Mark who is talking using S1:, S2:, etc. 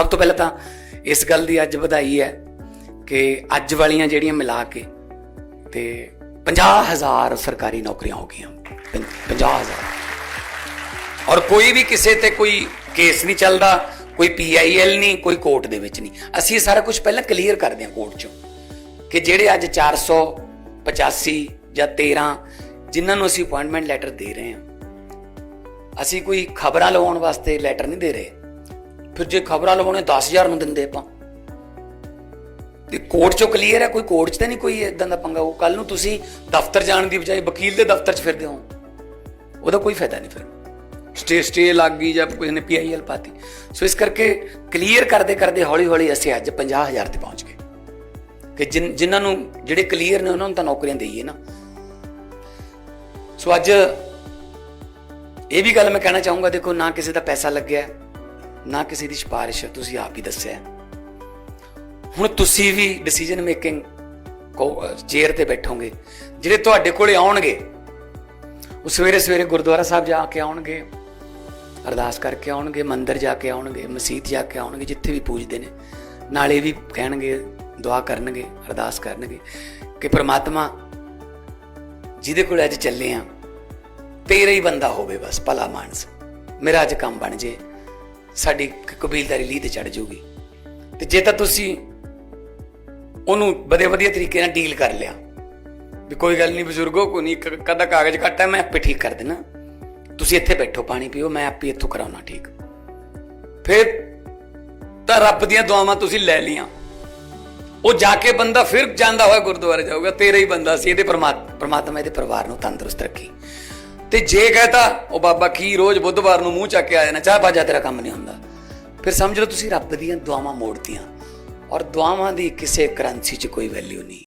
S1: ਸਭ ਤੋਂ ਪਹਿਲਾਂ ਤਾਂ ਇਸ ਗੱਲ ਦੀ ਅੱਜ ਵਧਾਈ ਹੈ ਕਿ ਅੱਜ ਵਾਲੀਆਂ ਜਿਹੜੀਆਂ ਮਿਲਾ ਕੇ ਤੇ 50000 ਸਰਕਾਰੀ ਨੌਕਰੀਆਂ ਹੋ ਗਈਆਂ। 50000 ਔਰ ਕੋਈ ਵੀ ਕਿਸੇ ਤੇ ਕੋਈ ਕੇਸ ਨਹੀਂ ਚੱਲਦਾ, ਕੋਈ ਪੀਆਈਐਲ ਨਹੀਂ, ਕੋਈ ਕੋਰਟ ਦੇ ਵਿੱਚ ਨਹੀਂ। ਅਸੀਂ ਇਹ ਸਾਰਾ ਕੁਝ ਪਹਿਲਾਂ ਕਲੀਅਰ ਕਰਦੇ ਹਾਂ ਕੋਰਟ 'ਚੋਂ ਕਿ ਜਿਹੜੇ ਅੱਜ 485 ਜਾਂ 13 ਜਿਨ੍ਹਾਂ ਨੂੰ ਅਸੀਂ ਅਪਾਇੰਟਮੈਂਟ ਲੈਟਰ ਦੇ ਰਹੇ ਹਾਂ, ਅਸੀਂ ਕੋਈ ਖਬਰਾਂ ਲਵਾਉਣ ਵਾਸਤੇ ਲੈਟਰ ਨਹੀਂ ਦੇ ਰਹੇ। ਫਿਰ ਜੇ ਖਬਰਾਂ ਲਵਾਉਣੇ 10000 ਨੂੰ ਦਿੰਦੇ ਆਪਾਂ। ਤੇ ਕੋਰਟ ਚੋਂ ਕਲੀਅਰ ਹੈ, ਕੋਈ ਕੋਰਟ 'ਚ ਤਾਂ ਨਹੀਂ ਕੋਈ ਇਦਾਂ ਦਾ ਪੰਗਾ? ਉਹ ਕੱਲ ਨੂੰ ਤੁਸੀਂ ਦਫ਼ਤਰ ਜਾਣ ਦੀ ਬਜਾਏ ਵਕੀਲ ਦੇ ਦਫ਼ਤਰ 'ਚ ਫਿਰਦੇ ਹੋ। ਉਹਦਾ ਕੋਈ ਫਾਇਦਾ ਨਹੀਂ ਫਿਰ। ਸਟੇ ਸਟੇ ਲੱਗ ਗਈ ਜਾਂ ਕਿਸੇ ਨੇ ਪੀਆਈਐਲ ਪਾਤੀ। ਸੋ ਇਸ ਕਰਕੇ ਕਲੀਅਰ ਕਰਦੇ ਕਰਦੇ ਹੌਲੀ ਹੌਲੀ ਅਸੀਂ ਅੱਜ 50000 ਤੇ ਪਹੁੰਚ ਗਏ। ਕਿ ਜਿਨ- ਜਿਨ੍ਹਾਂ ਨੂੰ ਜਿਹੜੇ ਕਲੀਅਰ ਨੇ, ਉਹਨਾਂ ਨੂੰ ਤਾਂ ਨੌਕਰੀਆਂ ਦੇਈਏ ਨਾ। ਸੋ ਅੱਜ ਇਹ ਵੀ ਗੱਲ ਮੈਂ ਕਹਿਣਾ ਚਾਹੂੰਗਾ, ਦੇਖੋ ਨਾ ਕਿਸੇ ਦਾ ਪੈਸਾ ਲੱਗਿਆ। ਨਾ ਕਿਸੇ ਦੀ ਸਿਫਾਰਿਸ਼ ਤੁਸੀਂ ਆਪ ਹੀ ਦੱਸਿਆ ਹੁਣ ਤੁਸੀਂ ਵੀ ਡਿਸੀਜਨ ਮੇਕਿੰਗ ਚੇਅਰ ਤੇ ਬੈਠੋਗੇ, ਜਿਹੜੇ ਤੁਹਾਡੇ ਕੋਲੇ ਆਉਣਗੇ, ਉਹ ਸਵੇਰੇ ਸਵੇਰੇ ਗੁਰਦੁਆਰਾ ਸਾਹਿਬ ਜਾ ਕੇ ਆਉਣਗੇ, ਅਰਦਾਸ ਕਰਕੇ ਆਉਣਗੇ, ਮੰਦਿਰ ਜਾ ਕੇ ਆਉਣਗੇ, ਮਸਜਿਦ ਜਾ ਕੇ ਆਉਣਗੇ, ਜਿੱਥੇ ਵੀ ਪੂਜਦੇ ਨੇ। ਨਾਲੇ ਵੀ ਕਹਿਣਗੇ, ਦੁਆ ਕਰਨਗੇ, ਅਰਦਾਸ ਕਰਨਗੇ ਕਿ ਪ੍ਰਮਾਤਮਾ ਜਿਹਦੇ ਕੋਲ ਅੱਜ ਚੱਲੇ ਆ, ਤੇਰਾ ਹੀ ਬੰਦਾ ਹੋਵੇ ਬਸ, ਭਲਾ ਮਾਨਸ। ਮੇਰਾ ਅੱਜ ਕੰਮ ਬਣ ਜੇ। ਸਾਡੀ ਕਬੀਲਦਾਰੀ ਲੀਹ ਤੇ ਚੜ ਜਾਊਗੀ। ਤੇ ਜੇ ਤਾਂ ਤੁਸੀਂ ਉਹਨੂੰ ਬੜੇ ਵਧੀਆ ਤਰੀਕੇ ਨਾਲ ਡੀਲ ਕਰ ਲਿਆ, ਵੀ ਕੋਈ ਗੱਲ ਨਹੀਂ ਬਜ਼ੁਰਗੋ, ਕੋਈ ਨਹੀਂ, ਕ- ਕਦਾ ਕਾਗਜ਼ ਕੱਟਾ ਮੈਂ ਆਪੇ ਠੀਕ ਕਰ ਦੇਣਾ। ਤੁਸੀਂ ਇੱਥੇ ਬੈਠੋ, ਪਾਣੀ ਪੀਓ, ਮੈਂ ਆਪੇ ਇੱਥੋਂ ਕਰਾਉਣਾ ਠੀਕ। ਫਿਰ ਤਾਂ ਰੱਬ ਦੀਆਂ ਦੁਆਵਾਂ ਤੁਸੀਂ ਲੈ ਲੀਆਂ ਉਹ ਜਾ ਕੇ ਬੰਦਾ ਫਿਰ ਜਾਂਦਾ ਹੋਇਆ ਗੁਰਦੁਆਰੇ ਜਾਊਗਾ, ਤੇਰਾ ਹੀ ਬੰਦਾ ਸੀ, ਇਹਦੇ ਪਰਮਾਤਮਾ ਪਰਮਾਤਮਾ ਇਹਦੇ ਪਰਿਵਾਰ ਨੂੰ ਤੰਦਰੁਸਤ ਰੱਖੀ। ਤੇ ਜੇ ਕਹਤਾ, ਉਹ ਬਾਬਾ ਕੀ ਰੋਜ਼ ਬੁੱਧਵਾਰ ਨੂੰ ਮੂੰਹ ਚੱਕ ਕੇ ਆ ਜਾਣਾ, ਚਾਹ ਬਾਜਾ ਤੇਰਾ ਕੰਮ ਨਹੀਂ ਹੁੰਦਾ। ਫਿਰ ਸਮਝ ਲਓ ਤੁਸੀਂ ਰੱਬ ਦੀਆਂ ਦੁਆਵਾਂ ਮੋੜਤੀਆਂ। ਔਰ ਦੁਆਵਾਂ ਦੀ ਕਿਸੇ ਕਰੰਸੀ 'ਚ ਕੋਈ ਵੈਲਿਊ ਨਹੀਂ।